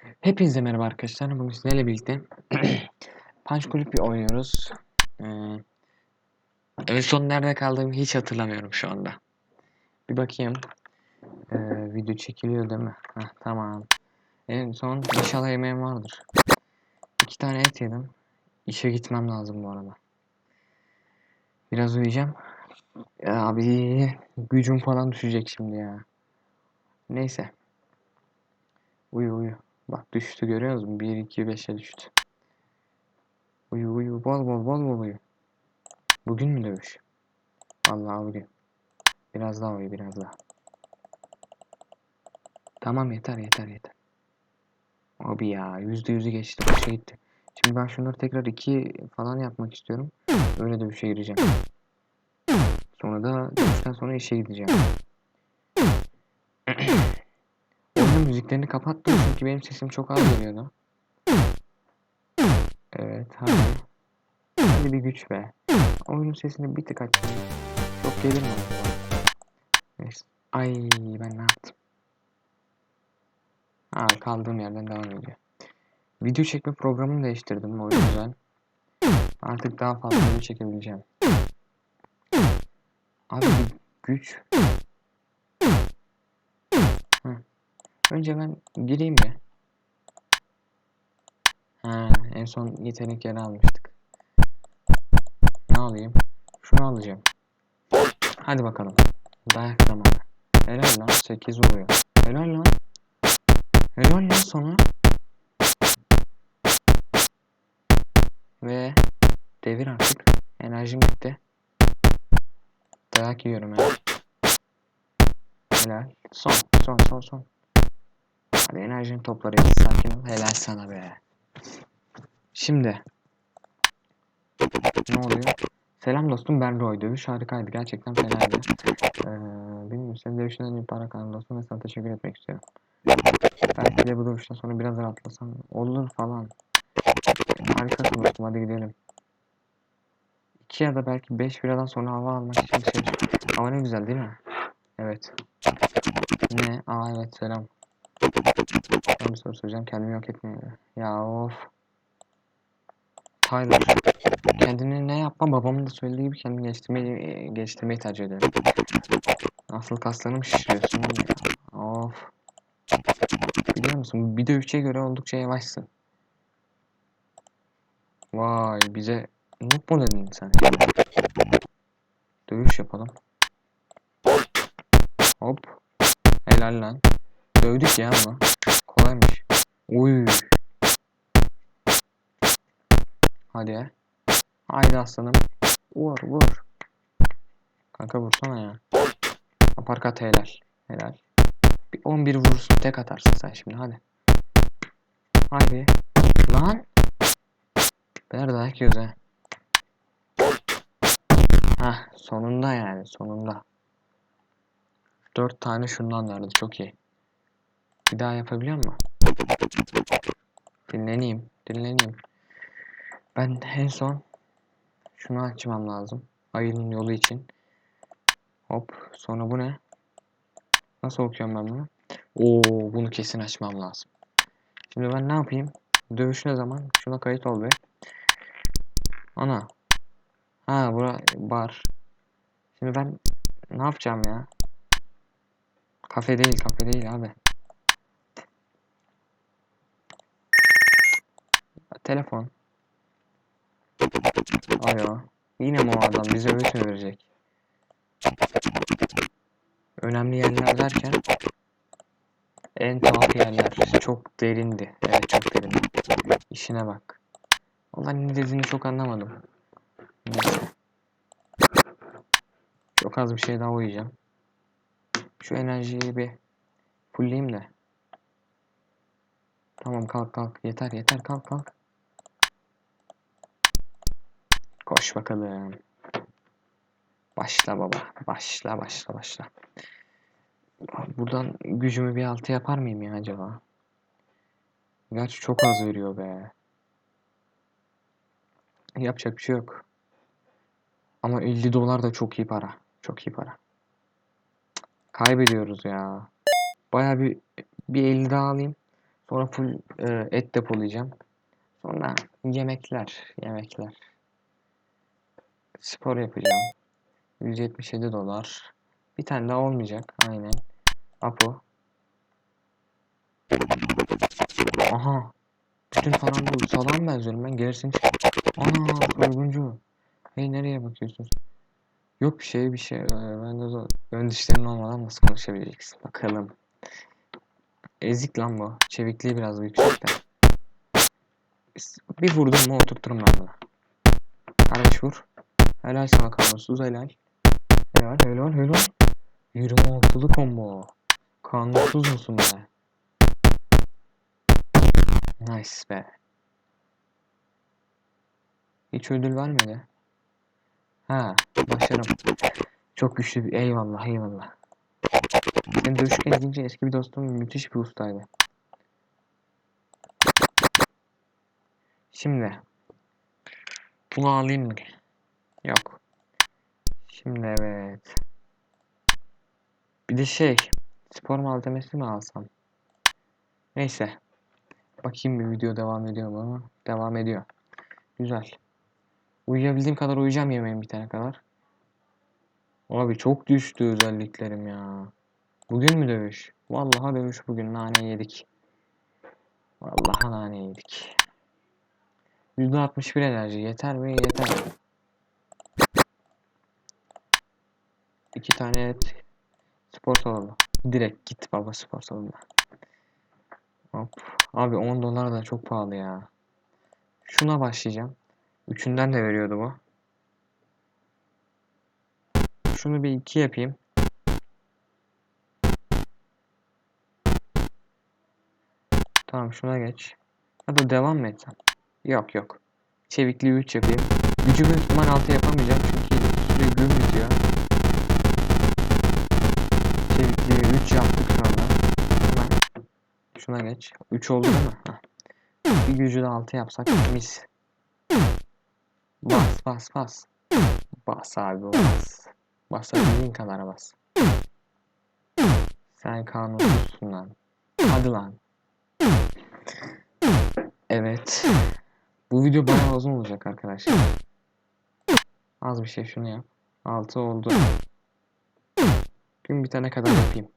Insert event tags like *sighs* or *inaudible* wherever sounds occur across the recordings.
Hepinize merhaba arkadaşlar. Bugün sizlerle birlikte *clears throat* Punch Kulüp oynuyoruz. Ee, en son nerede kaldığımı hiç hatırlamıyorum şu anda. Bir bakayım. Ee, video çekiliyor değil mi? Heh, tamam. En son inşallah yemeğim vardır. İki tane et yedim. İşe gitmem lazım bu arada. Biraz uyuyacağım. Ya abi gücüm falan düşecek şimdi ya. Neyse. Uyu uyu. Bak düştü görüyor musun? 1 2 5'e düştü. Uyu uyu bol bol bol bol uyu. Bugün mü dövüş? Vallahi bugün. Biraz daha uyu biraz daha. Tamam yeter yeter yeter. Abi ya yüzde yüzü geçti. Başa gitti. Şimdi ben şunları tekrar iki falan yapmak istiyorum. Öyle dövüşe gireceğim. Sonra da dövüşten sonra işe gideceğim. Müziklerini kapattım çünkü benim sesim çok az geliyordu. Evet hadi. Hadi bir güç be. Oyunun sesini bir tık açayım. Çok acaba? Neyse. Ay ben ne yaptım? Ha kaldığım yerden devam ediyor. Video çekme programını değiştirdim o yüzden. Artık daha fazla video çekebileceğim. Abi güç. Önce ben gireyim mi? Ha, en son yetenek yeri almıştık. Ne alayım? Şunu alacağım. Hadi bakalım. Dayak zamanı. Helal lan 8 vuruyor. Helal lan. Helal lan sana. Ve devir artık. Enerjim bitti. Dayak yiyorum ya. Helal. Son. Son son son. Hadi enerjini topla. Sakin ol. Helal sana be. Şimdi. Ne oluyor? Selam dostum ben Roy. Dövüş harikaydı. Gerçekten fenaydı. Ee, bilmiyorum senin dövüşünden iyi para kazandım dostum ve sana teşekkür etmek istiyorum. Belki de bu dövüşten sonra biraz rahatlasam olur falan. Harikasın dostum hadi gidelim. 2 ya da belki 5 biradan sonra hava almak için şey. Hava ne güzel değil mi? Evet. Ne? Aa evet selam. Ben soru soracağım kendimi yok etmeye. Ya of. Tyler. Kendini ne yapma babamın da söylediği gibi kendini geliştirmeyi, geliştirmeyi tercih ederim. Asıl kaslarını mı şişiriyorsun? Of. Biliyor musun? Bir dövüşçüye göre oldukça yavaşsın. Vay bize noob mu dedin sen? Dövüş yapalım. Hop. Helal lan. Dövdük ya ama. Kolaymış. Uy. Hadi ya. Haydi aslanım. Vur vur. Kanka vursana ya. Aparkat helal. Helal. Bir 11 vurursun tek atarsın sen şimdi hadi. Haydi. Lan. Beyler dayak yiyoruz ha. Sonunda yani sonunda. 4 tane şundan verdi çok iyi. Bir daha yapabiliyor mu? Dinleneyim. Dinleneyim. Ben en son şunu açmam lazım. Ayının yolu için. Hop. Sonra bu ne? Nasıl okuyorum ben bunu? Oo, bunu kesin açmam lazım. Şimdi ben ne yapayım? Dövüş ne zaman? Şuna kayıt ol be. Ana. Ha bura bar. Şimdi ben ne yapacağım ya? Kafe değil, kafe değil abi. Telefon. Alo. Yine mi o adam bize öğüt verecek? Önemli yerler derken en tuhaf yerler. Çok derindi. Evet çok derindi. İşine bak. Vallahi ne dediğini çok anlamadım. Neyse. Çok az bir şey daha uyuyacağım. Şu enerjiyi bir fullleyeyim de. Tamam kalk kalk. Yeter yeter kalk kalk. Koş bakalım. Başla baba. Başla başla başla. Buradan gücümü bir altı yapar mıyım ya acaba? Gerçi çok az veriyor be. Yapacak bir şey yok. Ama 50 dolar da çok iyi para. Çok iyi para. Kaybediyoruz ya. Baya bir bir 50 daha alayım. Sonra full e, et depolayacağım. Sonra yemekler, yemekler. Spor yapacağım. 177 dolar. Bir tane daha olmayacak. Aynen. Apo. Aha. Bütün falan bu salağa mı benziyorum ben? Gerisini çık. Ana soyguncu. Hey nereye bakıyorsun? Yok bir şey bir şey. Ee, Ben de zor. Ön dişlerin olmadan nasıl konuşabileceksin? Bakalım. Ezik lan bu. Çevikliği biraz yüksekte. Bir vurdum mu oturturum ben bunu. Kardeş vur. Helal sana kanunsuz helal. Helal helal helal. 26'lı combo. Kanunsuz musun be? Nice be. Hiç ödül vermedi. Ha, başarım. Çok güçlü bir eyvallah eyvallah. Seni dövüşken izleyince eski bir dostum müthiş bir ustaydı. Şimdi bunu alayım mı? Yok. Şimdi evet. Bir de şey spor malzemesi mi alsam? Neyse. Bakayım bir video devam ediyor mu? Devam ediyor. Güzel. Uyuyabildiğim kadar uyuyacağım yemeğim bitene kadar. Abi çok düştü özelliklerim ya. Bugün mü dövüş? Vallahi dövüş bugün nane yedik. Vallahi nane yedik. %61 enerji yeter mi? Yeter. İki tane et. Spor salonu. Direkt git baba spor salonuna. Hop. Abi 10 dolar da çok pahalı ya. Şuna başlayacağım. Üçünden de veriyordu bu. Şunu bir iki yapayım. Tamam şuna geç. Ya da devam mı etsem? Yok yok. Çevikliği 3 yapayım. Gücü büyük ihtimal 6 yapamayacağım çünkü süre gün bitiyor. Çevikliği 3 yaptık şu anda. Hemen şuna geç. 3 oldu mi? Heh. Bir gücü de 6 yapsak mis. Bas bas bas. Bas abi bas. Basabildiğin kadar bas. Sen kanunsuzsun lan. Hadi lan. Evet. Bu video bayağı uzun olacak arkadaşlar. Az bir şey şunu yap. 6 oldu. Gün bitene kadar yapayım.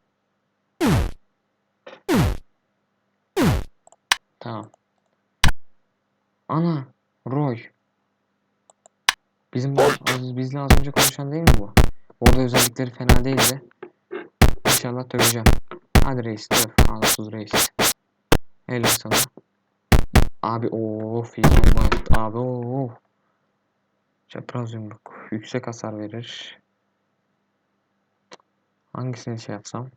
Tamam. Ana. Roy. Bizim az, bizle az önce konuşan değil mi bu? Orada özellikleri fena değildi. İnşallah döveceğim. Hadi reis döv. Anasız reis. Helal sana. Abi of iyi. Abi of. Çapraz yumruk. Yüksek hasar verir. Hangisini şey yapsam?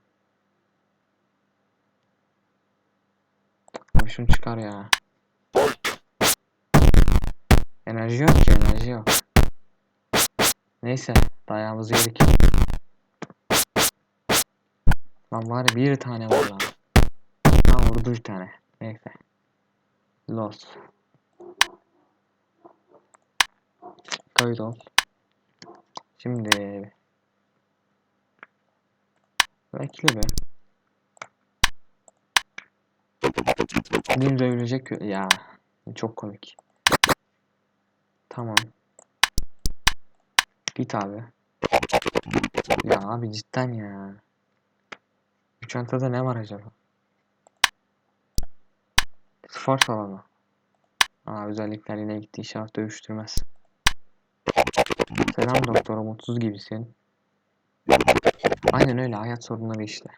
Şunu çıkar ya. Enerji yok ki enerji yok. Neyse dayağımızı yedik. Lan var ya bir tane var lan. Ha vurdu bir tane. Neyse. Lost. Kayıt ol. Şimdi Bekle be. Dün dövülecek ya. Çok komik. Tamam. Git abi. Ya abi cidden ya. Bu çantada ne var acaba? Spor salonu. Aa özellikler yine gitti. İnşallah dövüştürmez. Selam doktor. Mutsuz gibisin. Aynen öyle. Hayat sorunları işte.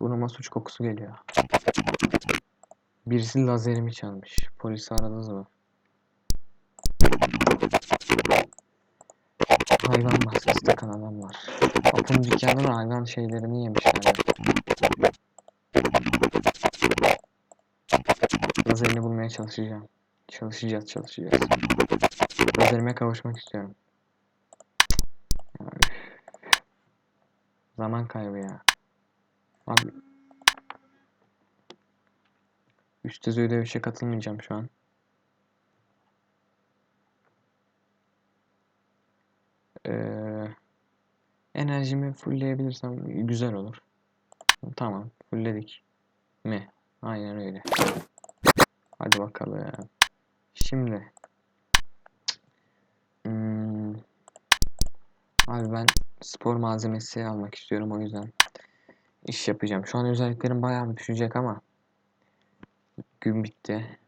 Burnuma suç kokusu geliyor. Birisi lazerimi çalmış. Polisi aradınız mı? Hayvan bahçesi takan adam var. Kapının dükkanında da hayvan şeylerini yemişler. Lazerini bulmaya çalışacağım. Çalışacağız, çalışacağız. Lazerime kavuşmak istiyorum. Zaman kaybı ya. Abi. Üst düzey dövüşe katılmayacağım şu an. Ee, enerjimi fullleyebilirsem güzel olur. Tamam. Fullledik. Mi? Aynen öyle. Hadi bakalım. Şimdi. Hmm. Abi ben spor malzemesi almak istiyorum o yüzden iş yapacağım. Şu an özelliklerim bayağı bir düşecek ama gün bitti.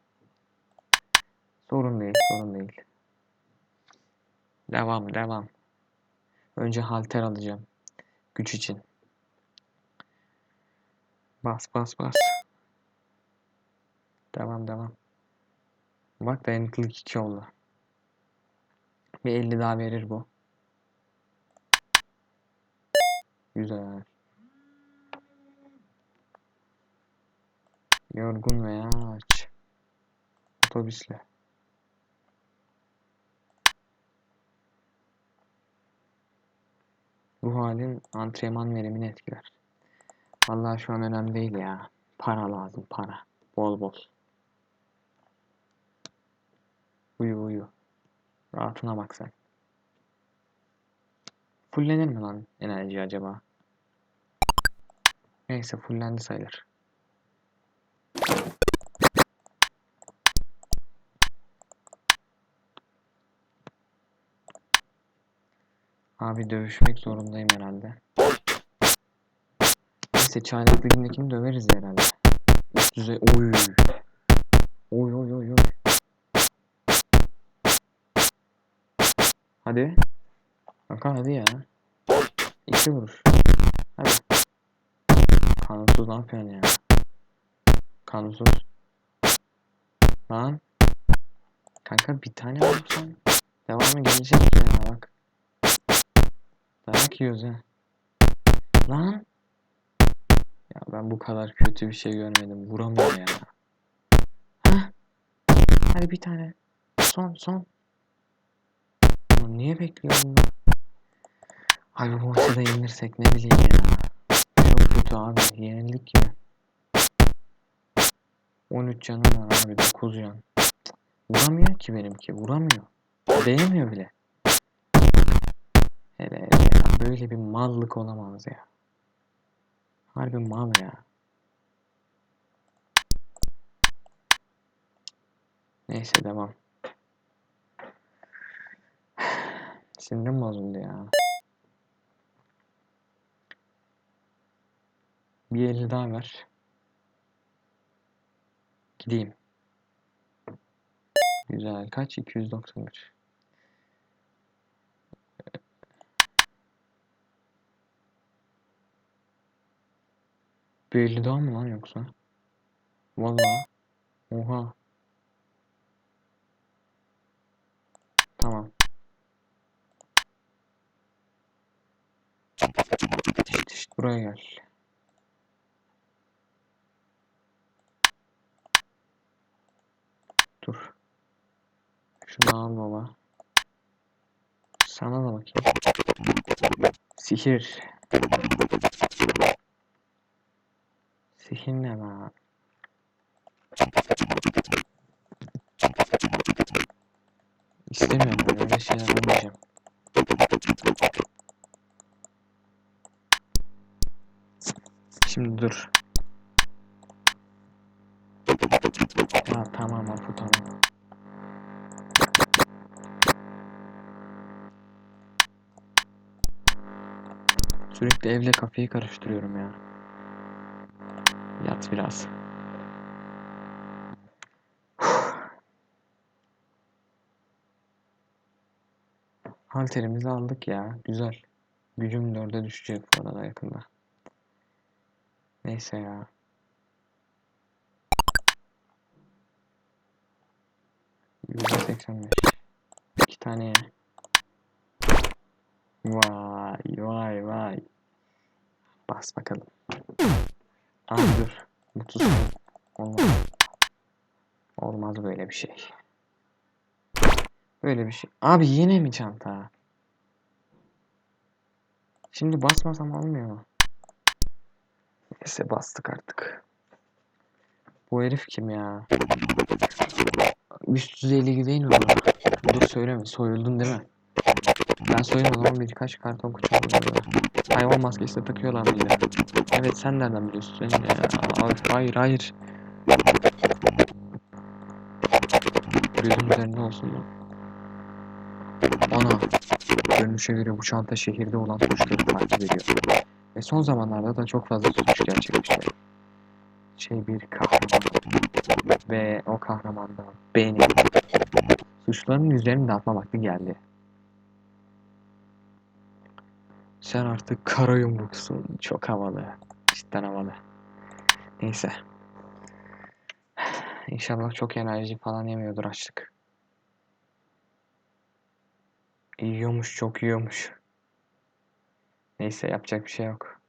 Sorun değil, sorun değil. Devam, devam. Önce halter alacağım. Güç için. Bas, bas, bas. Devam, devam. Bak dayanıklılık 2 oldu. Bir 50 daha verir bu. Güzel. Yorgun veya aç. Otobüsle. Bu halin antrenman verimini etkiler. Vallahi şu an önemli değil ya. Para lazım, para. Bol bol. Uyu uyu. Rahatına bak sen. Fullenir mi lan enerji acaba? Neyse fullendi sayılır. Abi dövüşmek zorundayım herhalde. Neyse çaylak ligindekini döveriz herhalde. Üst düzey oy. Oy oy oy oy. Hadi. Kanka hadi ya. İki vuruş. Hadi. Kanunsuz ne yapıyorsun ya? Kanunsuz. Lan. Kanka bir tane vursan. Devamı gelecek ya bak. Dayak yiyoruz ha. Lan. Ya ben bu kadar kötü bir şey görmedim. Vuramıyor ya. Hah. Hadi bir tane. Son son. Ulan niye bekliyorum ben? Abi bu maçı da yenilirsek ne bileyim ya. Çok kötü abi. Yenildik gibi. 13 canım var abi. 9 can. Vuramıyor ki benimki. Vuramıyor. Değmiyor bile. Hele hele ya. Böyle bir mallık olamaz ya. Harbi mal ya. Neyse devam. *sighs* Sinirim bozuldu ya. Bir eli daha ver. Gideyim. Güzel. Kaç? 291. Bir eli daha mı lan yoksa? Vallahi. Oha. Tamam. Şişt, buraya gel. Dur. Şunu al baba. Sana da bakayım. Sihir. Lan? İstemiyorum ben öyle şeyler almayacağım. Şimdi dur. Ya tamam Apu tamam. Sürekli evle kafeyi karıştırıyorum ya. Yat biraz. *sighs* Halterimizi aldık ya. Güzel. Gücüm dörde düşecek bu arada yakında. Neyse ya. Yüzde seksen beş. İki tane. Vay vay vay. Bas bakalım. Dur. Mutsuz. Olmaz. Olmaz böyle bir şey. Böyle bir şey. Abi yine mi çanta? Şimdi basmasam olmuyor mu? Neyse bastık artık. Bu herif kim ya? Üst düzey ligi değil mi bu? Dur söyleme. Soyuldun değil mi? Ben soyulmadım ama birkaç karton kutu aldım. Hayvan maskesi de takıyorlar mıydı? Evet sen nereden biliyorsun? Ya, hayır hayır. Gözüm üzerinde olsun mu? Ana. Görünüşe göre bu çanta şehirde olan suçları takip ediyor. Ve son zamanlarda da çok fazla suç gerçekleşti. Şey bir kahraman. Ve o kahraman da benim. Suçların yüzlerini dağıtma vakti geldi. Sen artık kara yumruksun. Çok havalı. Cidden havalı. Neyse. İnşallah çok enerji falan yemiyordur açlık. Yiyormuş, çok yiyormuş. Neyse yapacak bir şey yok.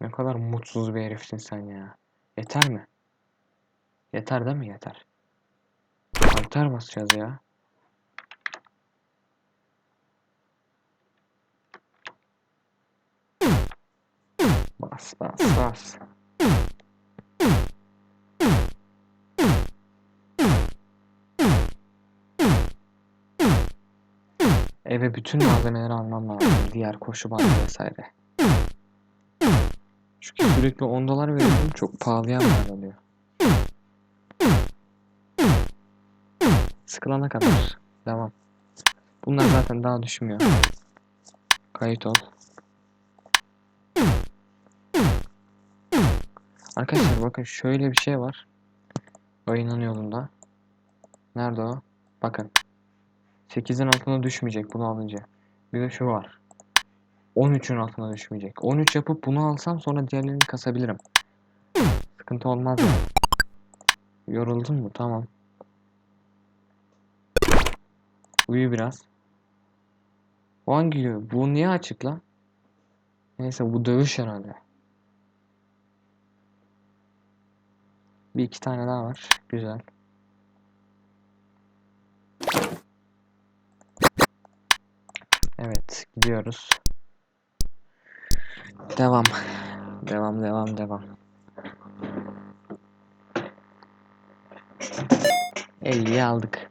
Ne kadar mutsuz bir herifsin sen ya. Yeter mi? Yeter değil mi? Yeter. Alter basacağız ya. Bas bas bas. Eve bütün malzemeleri almam lazım. Diğer koşu bandı vesaire. Çünkü sürekli 10 dolar veriyorum. Çok pahalıya mal oluyor. Sıkılana kadar. Devam. Bunlar zaten daha düşmüyor. Kayıt ol. Arkadaşlar bakın şöyle bir şey var. Oyunun yolunda. Nerede o? Bakın. 8'in altına düşmeyecek bunu alınca. Bir de şu var. 13'ün altına düşmeyecek. 13 yapıp bunu alsam sonra diğerlerini kasabilirim. Sıkıntı olmaz? Yoruldun mu? Tamam. Uyu biraz. Bu hangi? Bu niye açık lan? Neyse bu dövüş herhalde. Bir iki tane daha var. Güzel. Evet, gidiyoruz. Devam. Devam, devam, devam. 50'yi aldık.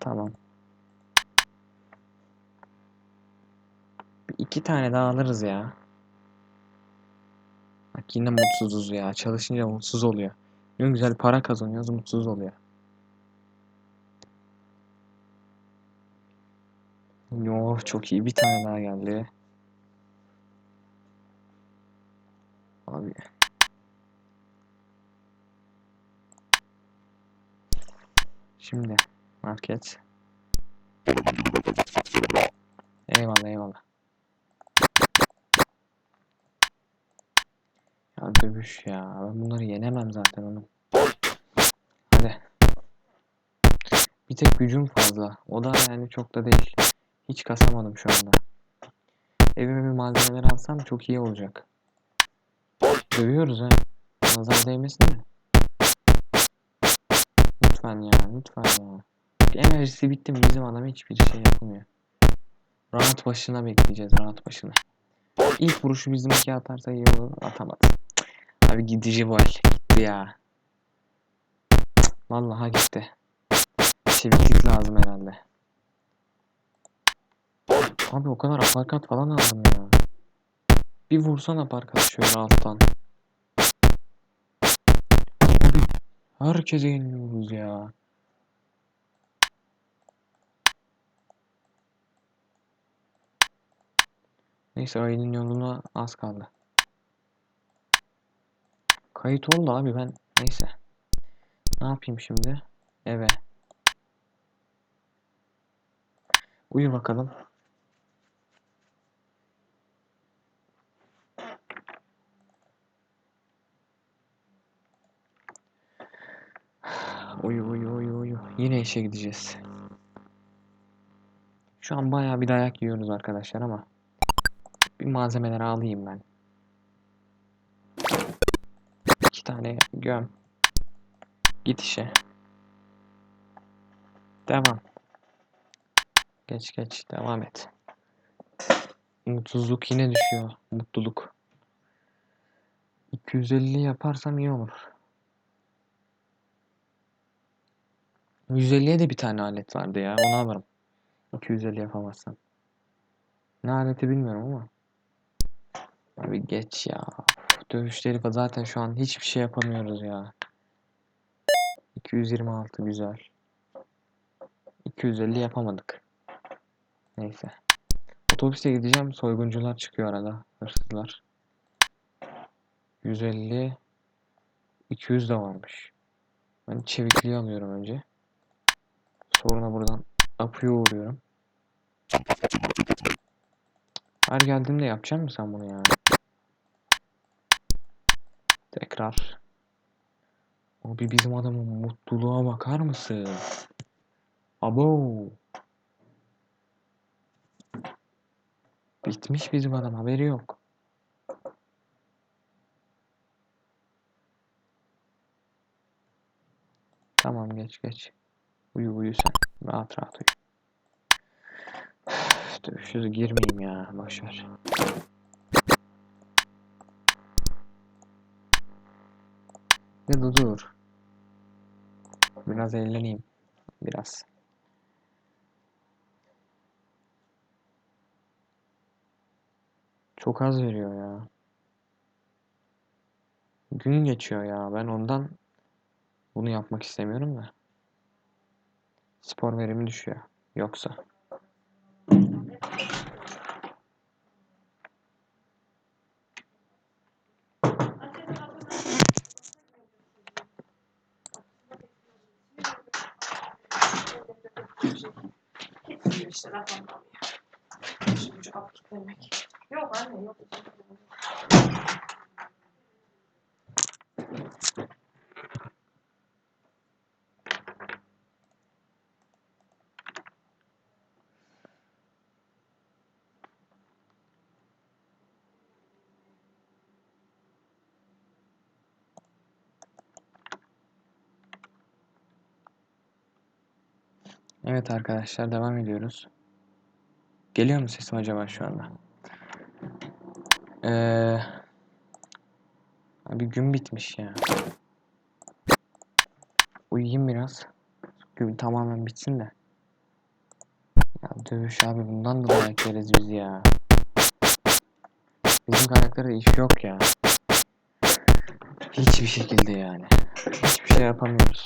Tamam. Bir iki tane daha alırız ya. Bak yine mutsuzuz ya. Çalışınca mutsuz oluyor. Ne güzel para kazanıyoruz, mutsuz oluyor. Yo çok iyi bir tane daha geldi. Abi. Şimdi market. Eyvallah eyvallah. Dövüş ya. Ben bunları yenemem zaten onun. Hadi. Bir tek gücüm fazla. O da yani çok da değil. Hiç kasamadım şu anda. Evime bir malzemeler alsam çok iyi olacak. Dövüyoruz ha. Nazar değmesin de. Lütfen ya, lütfen ya. Enerjisi bitti mi bizim adam hiçbir şey yapamıyor. Rahat başına bekleyeceğiz, rahat başına. İlk vuruşu bizimki atarsa iyi olur. Atamadı. Abi gidici bu. Gitti ya. Vallahi gitti. Çeviklik lazım herhalde. Abi o kadar aparkat falan aldım ya. Bir vursan aparkat şöyle alttan. Abi herkese yeniliyoruz ya. Neyse ayının yoluna az kaldı. Kayıt oldu abi ben. Neyse. Ne yapayım şimdi? Eve. Uyu bakalım. *sighs* Uyu uyu uyu uyu. Yine işe gideceğiz. Şu an bayağı bir dayak yiyoruz arkadaşlar ama bir malzemeleri alayım ben. Tane göm. Git işe. Devam. Geç geç devam et. Mutsuzluk yine düşüyor. Mutluluk. 250 yaparsam iyi olur. 150'ye de bir tane alet vardı ya. Onu alırım. 250 yapamazsam. Ne aleti bilmiyorum ama. Abi geç ya. Dövüşleri zaten şu an hiçbir şey yapamıyoruz ya. 226 güzel. 250 yapamadık. Neyse. Otobüste gideceğim. Soyguncular çıkıyor arada. Hırsızlar. 150 200 de varmış. Ben çevikliği alıyorum önce. Sonra buradan Apu'ya uğruyorum. Her geldiğimde yapacak mısın sen bunu yani? Tekrar. Abi bizim adamın mutluluğa bakar mısın? Abo. Bitmiş bizim adam haberi yok. Tamam geç geç. Uyu uyu sen. Rahat rahat uyu. Üf, Dövüşüze girmeyeyim ya. Boşver. Ya da dur. Biraz eğleneyim. Biraz. Çok az veriyor ya. Gün geçiyor ya. Ben ondan bunu yapmak istemiyorum da. Spor verimi düşüyor. Yoksa. İşte lafım ya. Şu cevap demek. Yok anne yok. Evet arkadaşlar devam ediyoruz. Geliyor mu sesim acaba şu anda? Ee, abi gün bitmiş ya. Uyuyayım biraz. Gün tamamen bitsin de. Ya dövüş abi bundan da dayak yeriz biz ya. Bizim karakterde iş yok ya. Hiçbir şekilde yani. Hiçbir şey yapamıyoruz.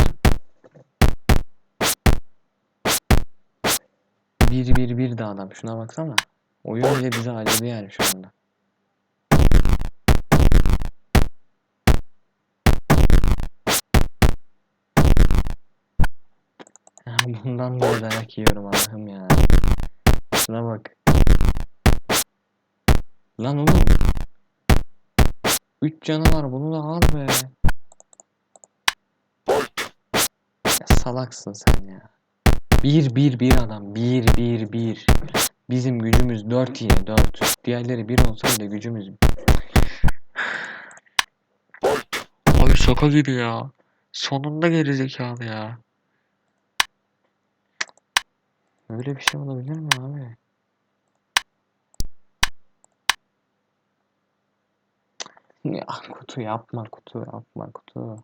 Bir bir bir de adam. Şuna baksana. Oyun bile bize acıdı yani şu anda. Bundan bile dayak yiyorum Allah'ım ya. Şuna bak. Lan oğlum. Üç canı var bunu da al be. Ya salaksın sen ya. Bir bir bir adam. Bir bir bir. Bizim gücümüz dört yine dört. Diğerleri bir olsaydı gücümüz. Abi şaka gibi ya. Sonunda gerizekalı ya. Öyle bir şey olabilir mi abi? Ya kutu yapma kutu yapma kutu.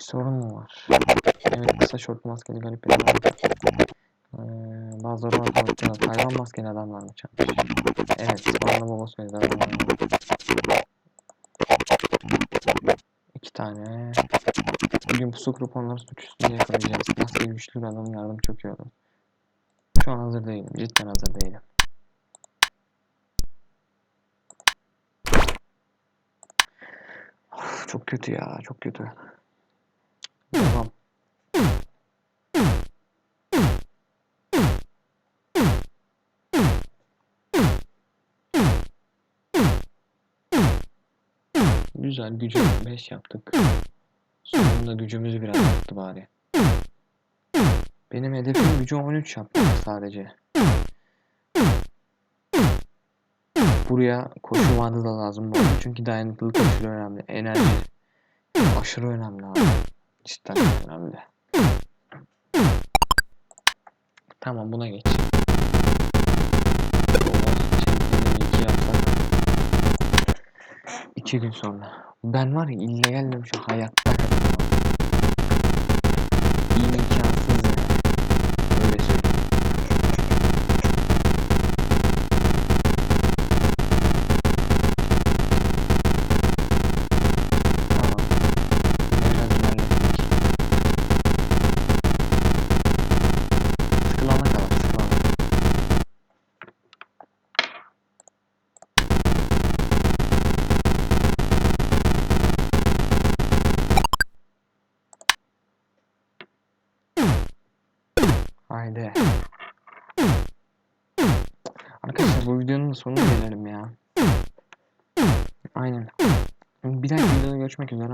Bir sorun mu var? Evet kısa şort maskeli garip bir adam. Ee, bazıları var konuşuyor. Hayvan maskeli adamlar mı çarpmış? Evet bana baba söyledi. İki tane. Bugün pusu kurup onları suç üstünde yakalayacağız. Maskeli güçlü bir adamın yardımı çok iyi. Şu an hazır değilim. Cidden hazır değilim. Çok kötü ya. Çok kötü. Güzel gücü 5 yaptık. Sonunda gücümüzü biraz arttı bari. Benim hedefim gücü 13 yapmak sadece. Buraya koşu bandı da lazım bu. Çünkü dayanıklılık aşırı önemli. Enerji aşırı önemli abi. Cidden önemli. Tamam buna geç. İki gün sonra. Ben var ya illegal şu hayatta kazanamam. İmkansız ya. Öyle söyleyeyim. Tamam. Biraz ilerlettik. Sıkılana kadar sıkılana. Haydi. Arkadaşlar sonuna gelelim ya. Aynen. Bir dahaki videoda görüşmek üzere.